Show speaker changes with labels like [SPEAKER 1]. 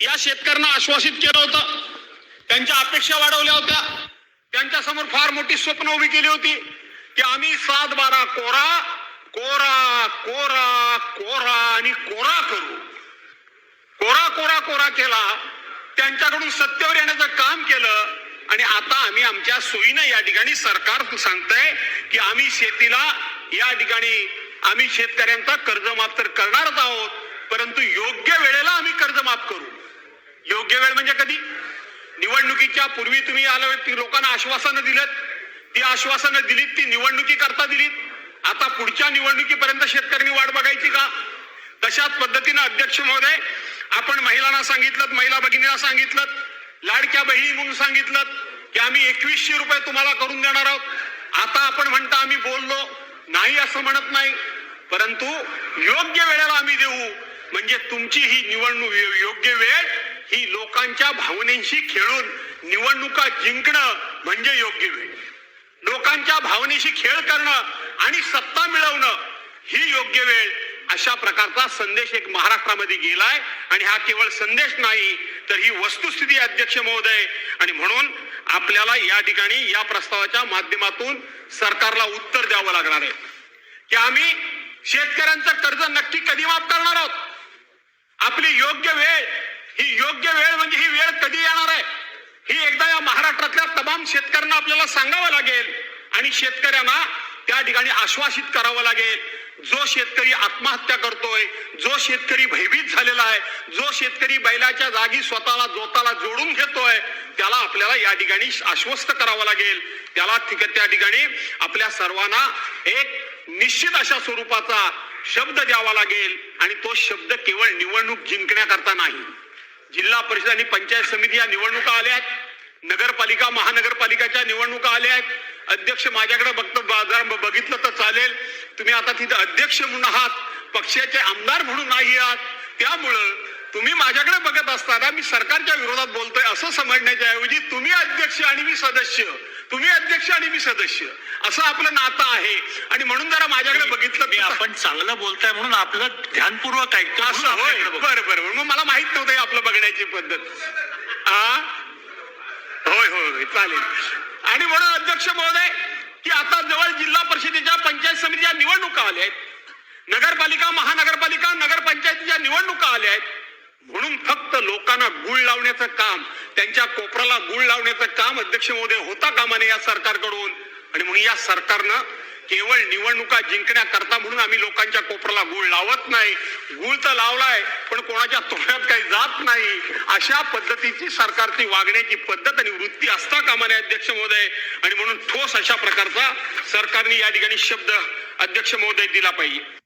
[SPEAKER 1] या शेतकऱ्यांना आश्वासित केलं होतं. त्यांच्या अपेक्षा वाढवल्या होत्या. त्यांच्यासमोर फार मोठी स्वप्न उभी केली होती. की आम्ही सात बारा कोरा कोरा कोरा कोरा आणि कोरा करू. कोरा कोरा कोरा केला. त्यांच्याकडून सत्तेवर येण्याचं काम केलं. आणि आता आम्ही आमच्या सोयीनं या ठिकाणी सरकार सांगतंय की आम्ही शेतीला या ठिकाणी आम्ही शेतकऱ्यांचा कर्ज माफ तर करणारच आहोत. परंतु योग्य वेळेला आम्ही कर्ज माफ करू. योग्य वेळ म्हणजे कधी? निवडणुकीच्या पूर्वी तुम्ही आलं ती लोकांना आश्वासनं दिलेत. ती आश्वासनं दिलीत ती निवडणुकी करता दिलीत. आता पुढच्या निवडणुकीपर्यंत शेतकऱ्यांनी वाट बघायची का? तशाच पद्धतीनं अध्यक्ष महोदय आपण महिलांना सांगितलं महिला भगिनीला सांगितलं लाडक्या बहिणी म्हणून सांगितलं की आम्ही एकवीसशे रुपये तुम्हाला करून देणार आहोत. आता आपण म्हणता आम्ही बोललो नाही असं म्हणत नाही. परंतु योग्य वेळेला आम्ही देऊ. म्हणजे तुमची ही निवडणूक योग्य वेळ लोकांच्या भावनेशी खेळून निवडणुका जिंकणं म्हणजे योग्य वेळ. लोकांच्या भावनेशी खेळ करणं आणि सत्ता मिळवणं ही योग्य वेळ अशा प्रकारचा संदेश एक महाराष्ट्रामध्ये गेलाय. आणि हा केवळ संदेश नाही तर ही वस्तुस्थिती अध्यक्ष महोदय. आणि म्हणून आपल्याला या ठिकाणी या प्रस्तावाच्या माध्यमातून सरकारला उत्तर द्यावं लागणार आहे. की आम्ही शेतकऱ्यांचं कर्ज नक्की कधी माफ करणार आहोत? आपली योग्य वेळ ही योग्य वेळ म्हणजे ही वेळ कधी येणार आहे ही एकदा या महाराष्ट्रातल्या तमाम शेतकऱ्यांना आपल्याला सांगावं लागेल आणि शेतकऱ्यांना त्या ठिकाणी आश्वासित करावं लागेल. जो शेतकरी आत्महत्या करतोय जो शेतकरी भयभीत झालेला आहे जो शेतकरी बैलाच्या जागी स्वतःला जोताला जोडून घेतोय त्याला आपल्याला या ठिकाणी आश्वस्त करावं लागेल. त्याला ठिक- त्या ठिकाणी आपल्या सर्वांना एक निश्चित अशा स्वरूपाचा शब्द द्यावा लागेल आणि तो शब्द केवळ निवडणूक जिंकण्याकरता नाही. जिल्हा परिषद आणि पंचायत समिती या निवडणुका आल्या आहेत. नगरपालिका महानगरपालिकाच्या निवडणुका आल्या आहेत. अध्यक्ष माझ्याकडे बघतो बाजार बघितलं तर चालेल. तुम्ही आता तिथे अध्यक्ष म्हणून आहात पक्षाचे आमदार म्हणून नाही आहात. त्यामुळं तुम्ही माझ्याकडे बघत असताना मी सरकारच्या विरोधात बोलतोय असं समजण्याच्या ऐवजी तुम्ही अध्यक्ष आणि मी सदस्य. तुम्ही अध्यक्ष आणि मी सदस्य. असं आपलं नातं आहे. आणि म्हणून जरा माझ्याकडे बघितलं
[SPEAKER 2] मी आपण चांगलं बोलताय म्हणून आपलं ध्यानपूर्वक ऐकतो
[SPEAKER 1] असं होय. बरं बरं. मग मला माहीत नव्हतं हे आपलं बघण्याची पद्धत. आ? होय होय चालेल. आणि म्हणून अध्यक्ष महोदय की आता जवळ जिल्हा परिषदेच्या पंचायत समितीच्या निवडणुका आल्या आहेत. नगरपालिका महानगरपालिका नगरपंचायतीच्या निवडणुका आल्या आहेत. म्हणून फक्त लोकांना गुळ लावण्याचं काम त्यांच्या कोपराला गुळ लावण्याचं काम अध्यक्ष महोदय होता कामा नये या सरकारकडून. आणि म्हणून या सरकारनं केवळ निवडणुका जिंकण्याकरता म्हणून आम्ही लोकांच्या कोपराला गुळ लावत नाही. गुळ तर लावलाय पण कोणाच्या तोंडात काही जात नाही. अशा पद्धतीची सरकारची वागण्याची पद्धत आणि वृत्ती असता कामा नये अध्यक्ष महोदय. आणि म्हणून ठोस अशा प्रकारचा सरकारने या ठिकाणी शब्द अध्यक्ष महोदय दिला पाहिजे.